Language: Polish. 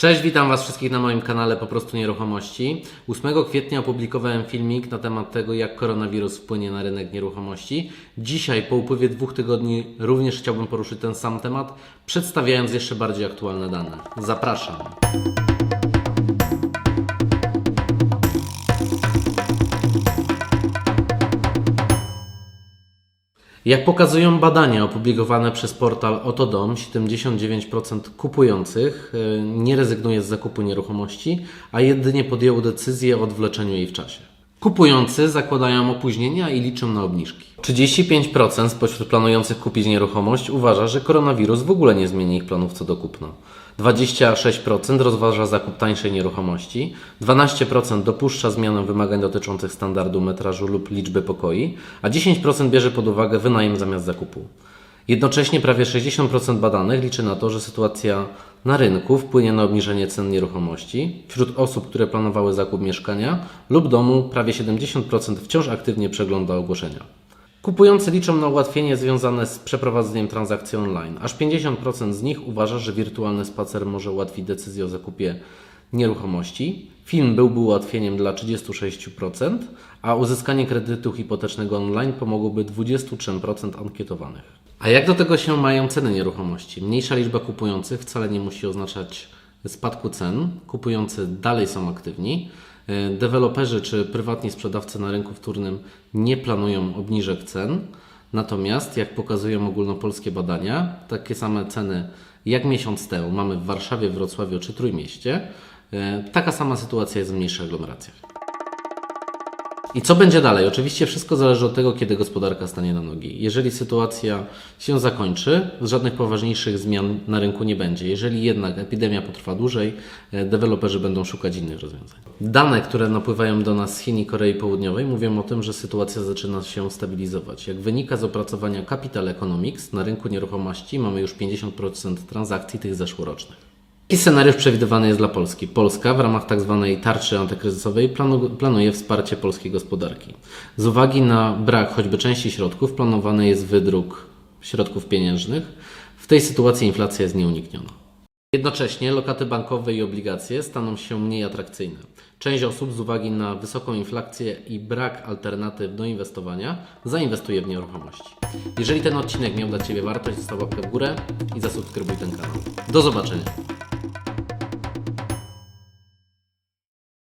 Cześć, witam Was wszystkich na moim kanale Po prostu Nieruchomości. 8 kwietnia opublikowałem filmik na temat tego, jak koronawirus wpłynie na rynek nieruchomości. Dzisiaj, po upływie dwóch tygodni, również chciałbym poruszyć ten sam temat, przedstawiając jeszcze bardziej aktualne dane. Zapraszam. Jak pokazują badania opublikowane przez portal Otodom, 79% kupujących e, nie rezygnuje z zakupu nieruchomości, a jedynie podjęło decyzję o odwleczeniu jej w czasie. Kupujący zakładają opóźnienia i liczą na obniżki. 35% spośród planujących kupić nieruchomość uważa, że koronawirus w ogóle nie zmieni ich planów co do kupna. 26% rozważa zakup tańszej nieruchomości, 12% dopuszcza zmianę wymagań dotyczących standardu metrażu lub liczby pokoi, a 10% bierze pod uwagę wynajem zamiast zakupu. Jednocześnie prawie 60% badanych liczy na to, że sytuacja na rynku wpłynie na obniżenie cen nieruchomości. Wśród osób, które planowały zakup mieszkania lub domu, prawie 70% wciąż aktywnie przegląda ogłoszenia. Kupujący liczą na ułatwienie związane z przeprowadzeniem transakcji online. Aż 50% z nich uważa, że wirtualny spacer może ułatwić decyzję o zakupie nieruchomości. Film byłby ułatwieniem dla 36%, a uzyskanie kredytu hipotecznego online pomogłoby 23% ankietowanych. A jak do tego się mają ceny nieruchomości? Mniejsza liczba kupujących wcale nie musi oznaczać spadku cen. Kupujący dalej są aktywni. E, Deweloperzy czy prywatni sprzedawcy na rynku wtórnym nie planują obniżek cen. Natomiast, jak pokazują ogólnopolskie badania, takie same ceny jak miesiąc temu mamy w Warszawie, Wrocławiu czy Trójmieście. E, Taka sama sytuacja jest w mniejszych aglomeracjach. I co będzie dalej? Oczywiście wszystko zależy od tego, kiedy gospodarka stanie na nogi. Jeżeli sytuacja się zakończy, żadnych poważniejszych zmian na rynku nie będzie. Jeżeli jednak epidemia potrwa dłużej, e, deweloperzy będą szukać innych rozwiązań. Dane, które napływają do nas z Chin i Korei Południowej, mówią o tym, że sytuacja zaczyna się stabilizować. Jak wynika z opracowania Capital Economics, na rynku nieruchomości mamy już 50% transakcji tych zeszłorocznych. Jaki scenariusz przewidywany jest dla Polski? Polska w ramach tzw. tarczy antykryzysowej planu, planuje wsparcie polskiej gospodarki. Z uwagi na brak choćby części środków, planowany jest wydruk środków pieniężnych. W tej sytuacji inflacja jest nieunikniona. Jednocześnie lokaty bankowe i obligacje staną się mniej atrakcyjne. Część osób z uwagi na wysoką inflację i brak alternatyw do inwestowania zainwestuje w nieruchomości. Jeżeli ten odcinek miał dla Ciebie wartość, zostaw łapkę w górę i zasubskrybuj ten kanał. Do zobaczenia.